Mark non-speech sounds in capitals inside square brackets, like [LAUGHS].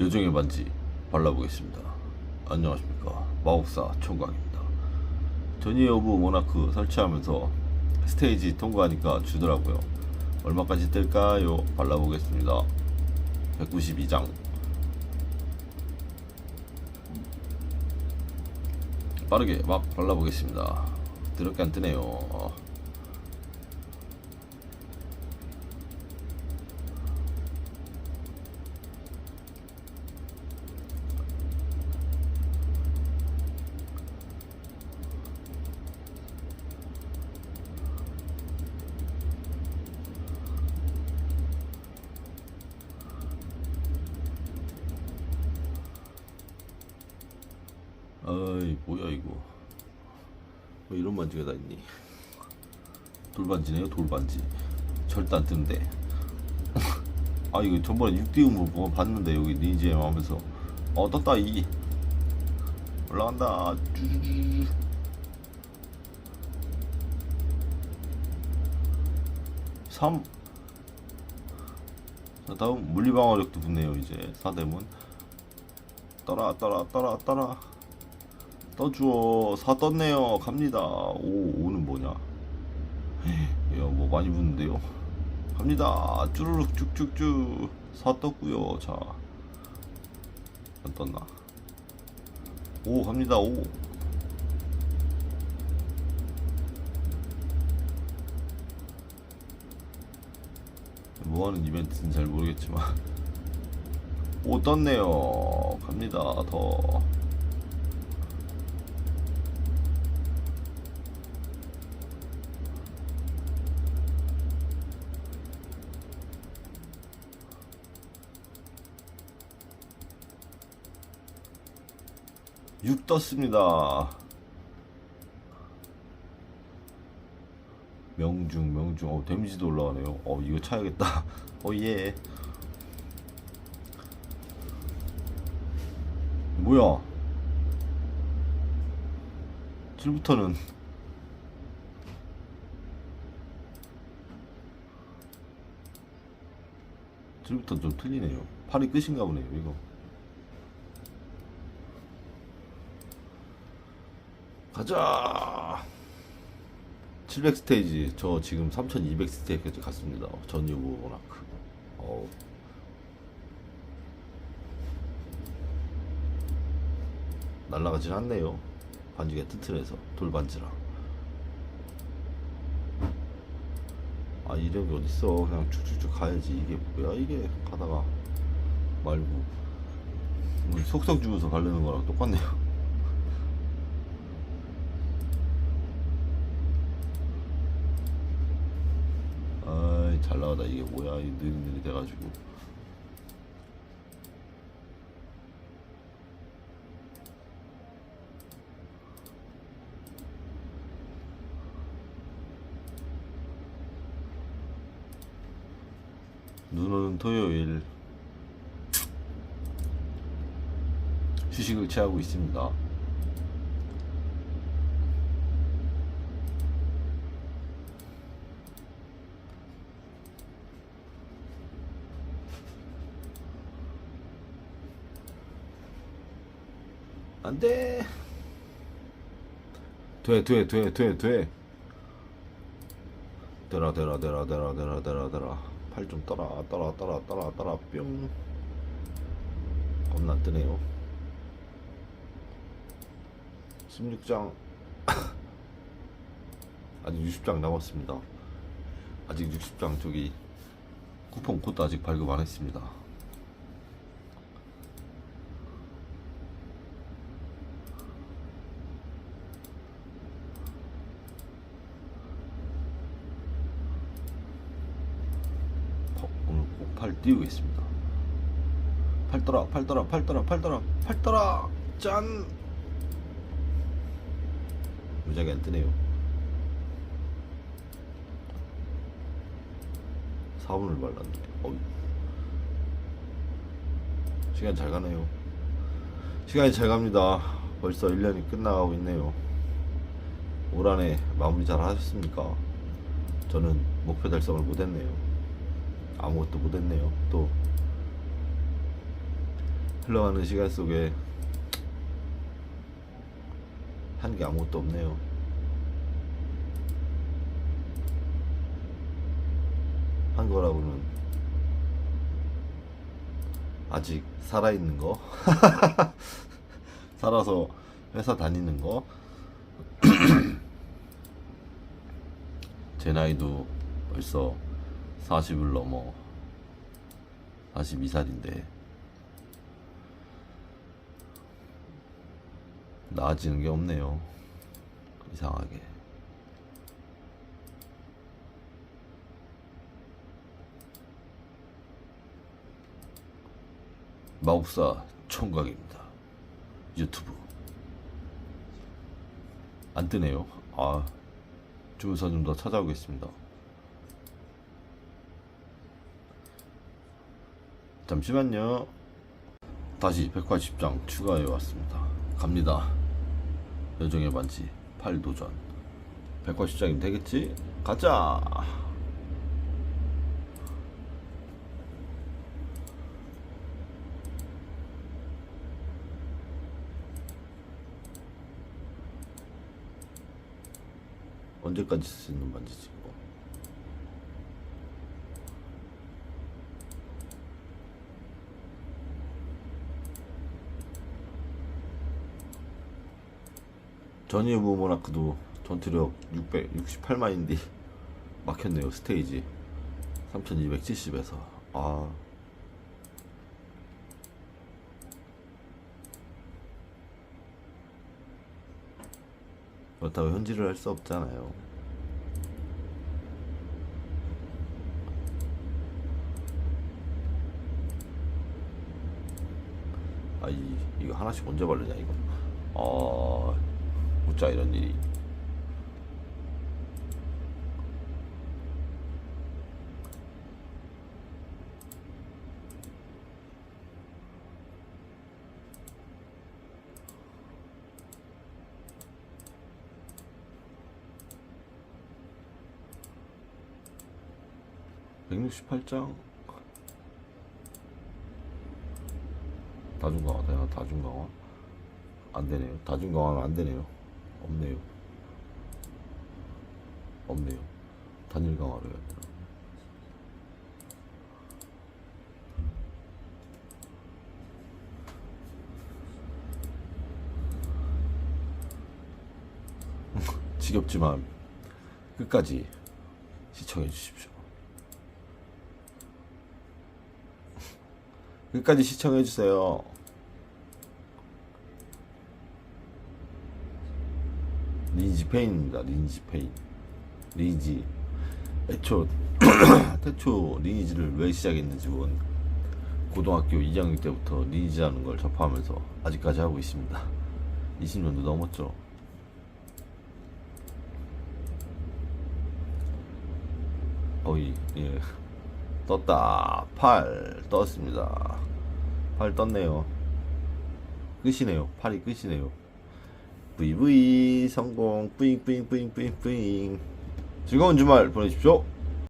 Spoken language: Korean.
요정의 반지 발라보겠습니다. 안녕하십니까 마법사 총각입니다. 전이 여부 모나크 설치하면서 스테이지 통과하니까 주더라고요. 얼마까지 뜰까요? 발라보겠습니다. 192장 빠르게 막 발라보겠습니다. 드럽게 안 뜨네요. 어. 아이 뭐야 이거. 왜 이런 반지가 다 있니? 돌반지네요 돌반지. 절대 안 뜨는데. [LAUGHS] 아 이거 전번에 6대6뭐 뭐 봤는데 여기 니지엠 하면서. 어 떴다 이. 올라간다. 쭈쭈쭈 삼. 자, 다음 물리방어력도 붙네요 이제. 4대문. 떠라 떠라 떠라 떠라 떠주어 4 떴네요. 갑니다. 오 5는 뭐냐? 야뭐 많이 붙는데요. 갑니다. 쭈루룩 쭉쭉쭉. 4 떴구요. 자 안 떴나? 오 갑니다. 오. 뭐하는 이벤트인지 잘 모르겠지만. 오 떴네요. 갑니다. 더 육 떴습니다. 명중 명중 어 데미지도 올라가네요. 어 이거 차야겠다. [LAUGHS] 어 예. 뭐야? 7부터는 칠부터 좀 틀리네요. 팔이 끝인가 보네요, 이거. 가자. 700 스테이지 저 지금 3200 스테이지까지 갔습니다. 전유부 모나크. 어. 날라가진 않네요. 반지가 튼튼해서 돌반지라. 아게 어딨어? 그냥 쭉쭉쭉 가야지. 이게 뭐야 이게 가다가 말고 뭐 속성 주면서 가려는 거랑 똑같네요. 아이 잘 나가다. 이게 뭐야? 이 느릿느릿 돼가지고. 눈 오는 토요일. 휴식을 취하고 있습니다. 안 돼. 돼 돼 돼 돼 돼. 되라 되라 되라 되라 되라 되라 되라. 팔 좀 떠라 떠라 떠라 떠라 떠라 뿅. 겁나 뜨네요. 16장. [LAUGHS] 아직 60장 남았습니다. 아직 60장 저기 쿠폰 코드 아직 발급 안 했습니다 어, 오늘 꼭 팔 띄우겠습니다. 팔 떠라, 팔 떠라, 팔 떠라, 팔 떠라, 팔 떠라, 짠! 무지하게 안 뜨네요. 4분을 발랐네. 어이. 시간 잘 가네요. 시간이 잘 갑니다. 벌써 1년이 끝나가고 있네요. 올 한해 마무리 잘 하셨습니까? 저는 목표 달성을 못했네요. 아무것도 못했네요. 또 흘러가는 시간 속에 한 게 아무것도 없네요. 한 거라고는 아직 살아있는 거 [LAUGHS] 살아서 회사 다니는 거 [CLEARS THROAT] 제 나이도 벌써 40을 넘어 42살인데 나아지는 게 없네요. 이상하게. 마법사 총각입니다. 유튜브. 안 뜨네요. 아 주문서 좀더 찾아오겠습니다 잠시만요. 다시 백화십장 추가해 왔습니다. 갑니다. 여정의 반지 8도전. 백화십장이면 되겠지? 가자! 언제까지 있는 반지지 이거 전이 무 모나크도 전투력 668만인데 [LAUGHS] 막혔네요 스테이지. 3270에서. 아. 그렇다고 현질을 할 수 없잖아요. 아 이, 이거 하나씩 언제 바르냐 이거? 아 웃자 이런 일이. (168장) 다중강화 다중강화? 안 되네요. 다중강화는 안 되네요 없네요 없네요 단일 강화로 해야 되나 [LAUGHS] 지겹지만 끝까지 시청해 주십시오. [LAUGHS] 끝까지 시청해 주세요. 리니지 페인입니다. 리니지 페인. 리니지. 애초 [COUGHS] 태초 리니지를 왜 시작했는지 본 고등학교 2학년 때부터 리니지라는 걸 접하면서 아직까지 하고 있습니다. 20년도 넘었죠. 어이 예 떴다 8 떴습니다 8 떴네요 끝이네요 8이 끝이네요 VV 성공 뿌잉 뿌잉 뿌잉 뿌잉 뿌잉. 즐거운 주말 보내십시오